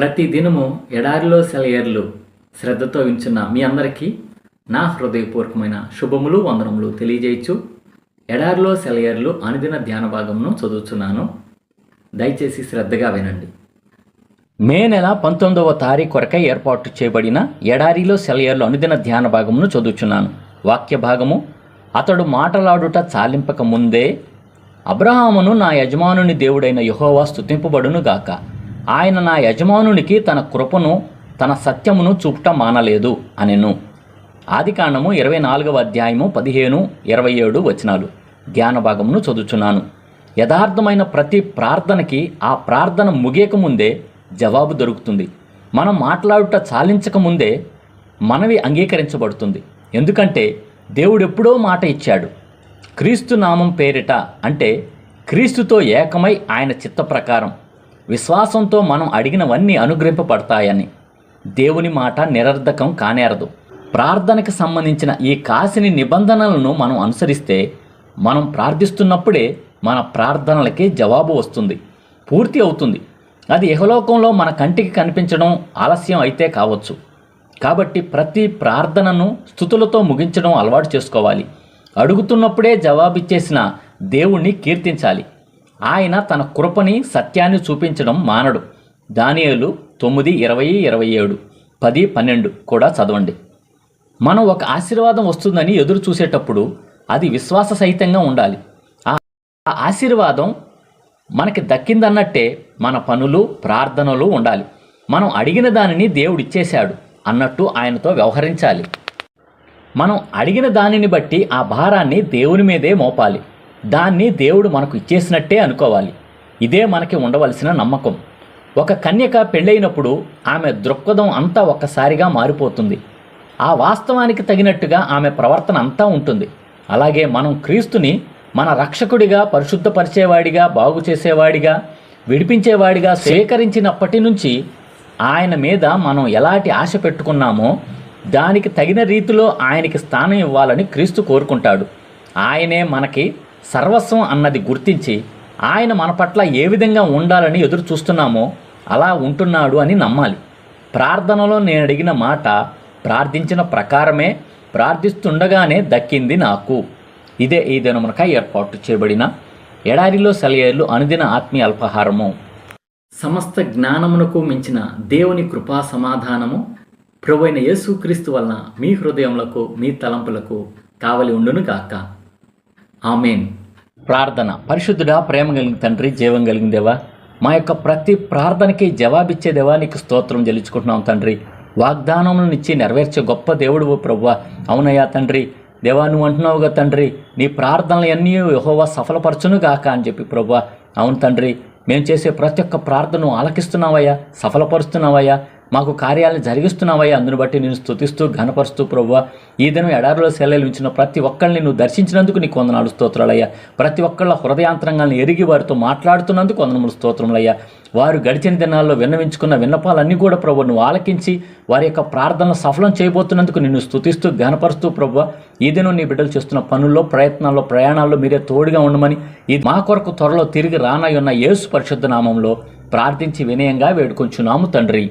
ప్రతి దినము ఎడారిలో సెలయర్లు శ్రద్ధతో వించున్న మీ అందరికీ నా హృదయపూర్వకమైన శుభములు వందనములు తెలియజేయచ్చు. ఎడారిలో సెలయర్లు అనుదిన ధ్యాన భాగమును చదువుతున్నాను దయచేసి శ్రద్ధగా వినండి. మే నెల పంతొమ్మిదవ తారీఖు కొరకై ఏర్పాటు చేయబడిన ఎడారిలో సెలయర్లు అనుదిన ధ్యాన భాగమును చదువుచున్నాను. వాక్య భాగము అతడు మాటలాడుట చాలింపక ముందే అబ్రహామును నా యజమానుని దేవుడైన యహోవా స్తుతింపబడును గాక ఆయన నా యజమానునికి తన కృపను తన సత్యమును చూపుట మానలేదు అనెను. ఆదికాండము ఇరవై నాలుగవ అధ్యాయము పదిహేను ఇరవై ఏడు వచనాలు. ధ్యాన భాగమును చదువుచున్నాను. యథార్థమైన ప్రతి ప్రార్థనకి ఆ ప్రార్థన ముగియకముందే జవాబు దొరుకుతుంది. మనం మాట్లాడుట చాలించక ముందే మనవి అంగీకరించబడుతుంది. ఎందుకంటే దేవుడెప్పుడో మాట ఇచ్చాడు. క్రీస్తు నామం పేరిట అంటే క్రీస్తుతో ఏకమై ఆయన చిత్త ప్రకారం. విశ్వాసంతో మనం అడిగినవన్నీ అనుగ్రహింపబడతాయని. దేవుని మాట నిరర్ధకం కానేరదు. ప్రార్థనకు సంబంధించిన ఈ కాసిని నిబంధనలను మనం అనుసరిస్తే మనం ప్రార్థిస్తున్నప్పుడే మన ప్రార్థనలకి జవాబు వస్తుంది. పూర్తి అవుతుంది. అది యహలోకంలో మన కంటికి కనిపించడం ఆలస్యం అయితే కావచ్చు. కాబట్టి ప్రతి ప్రార్థనను స్థుతులతో ముగించడం అలవాటు చేసుకోవాలి. అడుగుతున్నప్పుడే జవాబిచ్చేసిన దేవుణ్ణి కీర్తించాలి. ఆయన తన కృపని సత్యాన్ని చూపించడం మానడు. దానియలు తొమ్మిది ఇరవై ఇరవై ఏడు పది పన్నెండు కూడా చదవండి. మనం ఒక ఆశీర్వాదం వస్తుందని ఎదురు చూసేటప్పుడు అది విశ్వాస సహితంగా ఉండాలి. ఆ ఆ ఆశీర్వాదం మనకి దక్కిందన్నట్టే మన పనులు ప్రార్థనలు ఉండాలి. మనం అడిగిన దానిని దేవుడు ఇచ్చేశాడు అన్నట్టు ఆయనతో వ్యవహరించాలి. మనం అడిగిన దానిని బట్టి ఆ భారాన్ని దేవుని మీదే మోపాలి. దాన్ని దేవుడు మనకు ఇచ్చేసినట్టే అనుకోవాలి. ఇదే మనకి ఉండవలసిన నమ్మకం. ఒక కన్యక పెళ్ళైనప్పుడు ఆమె దృక్పథం అంతా ఒక్కసారిగా మారిపోతుంది. ఆ వాస్తవానికి తగినట్టుగా ఆమె ప్రవర్తన అంతా ఉంటుంది. అలాగే మనం క్రీస్తుని మన రక్షకుడిగా పరిశుద్ధపరిచేవాడిగా బాగు చేసేవాడిగా విడిపించేవాడిగా స్వీకరించినప్పటి నుంచి ఆయన మీద మనం ఎలాంటి ఆశ పెట్టుకున్నామో దానికి తగిన రీతిలో ఆయనకి స్థానం ఇవ్వాలని క్రీస్తు కోరుకుంటాడు. ఆయనే మనకి సర్వస్వం అన్నది గుర్తించి ఆయన మన పట్ల ఏ విధంగా ఉండాలని ఎదురు చూస్తున్నామో అలా ఉంటున్నాడు అని నమ్మాలి. ప్రార్థనలో నేను అడిగిన మాట ప్రార్థించిన ప్రకారమే ప్రార్థిస్తుండగానే దక్కింది నాకు. ఇదే ఈ దినమునక ఏర్పాటు చేయబడిన ఎడారిలో సెలయేర్లు అనుదిన ఆత్మీయ అల్పాహారము. సమస్త జ్ఞానమునకు మించిన దేవుని కృపా సమాధానము ప్రభు అయిన యేసుక్రీస్తు వలన మీ హృదయములకు మీ తలంపులకు కావలి ఉండును గాక ఆమెన్. ప్రార్థన. పరిశుద్ధుడా ప్రేమ కలిగిన తండ్రి జీవం కలిగిందేవా మా యొక్క ప్రతి ప్రార్థనకి జవాబిచ్చేదేవా నీకు స్తోత్రం చెల్లించుకుంటున్నాం తండ్రి. వాగ్దానములను ఇచ్చి నెరవేర్చే గొప్ప దేవుడు ప్రభువా. అవునయ్యా తండ్రి. దేవా నువ్వు అంటున్నావుగా తండ్రి. నీ ప్రార్థనలు అన్నీ యహోవా సఫలపరచును గాక అని చెప్పి ప్రభువా. అవును తండ్రి. మేము చేసే ప్రతి ఒక్క ప్రార్థనను ఆలకిస్తున్నావయ్యా సఫలపరుస్తున్నావయ్యా. మాకు కార్యాలను జరిగిస్తున్నావయ్యా అందును బట్టి నేను స్తుతిస్తూ ఘనపరుస్తూ ప్రభువ ఈ దినం ఎడారిలో సెలవులు ప్రతి ఒక్కరిని నువ్వు దర్శించినందుకు నీకు వందనాలు స్తోత్రాలయ్యా. ప్రతి ఒక్కళ్ళ హృదయాంతరంగాలను ఎరిగి వారితో మాట్లాడుతున్నందుకు వందనములు స్తోత్రములయ్యా. వారు గడిచిన దినాల్లో విన్నవించుకున్న విన్నపాలన్నీ కూడా ప్రభు నువ్వు ఆలకించి వారి యొక్క ప్రార్థనలు సఫలం చేయబోతున్నందుకు నిన్ను స్తుతిస్తూ ఘనపరుస్తూ ప్రభు ఈ దినం నీ బిడ్డలు చేస్తున్న పనుల్లో ప్రయత్నాల్లో ప్రయాణాల్లో మీరే తోడుగా ఉండమని ఇది మా కొరకు త్వరలో తిరిగి రానయ్యున్న ఉన్న యేసు పరిశుద్ధ నామంలో ప్రార్థించి వినయంగా వేడుకొంచున్నాము తండ్రి.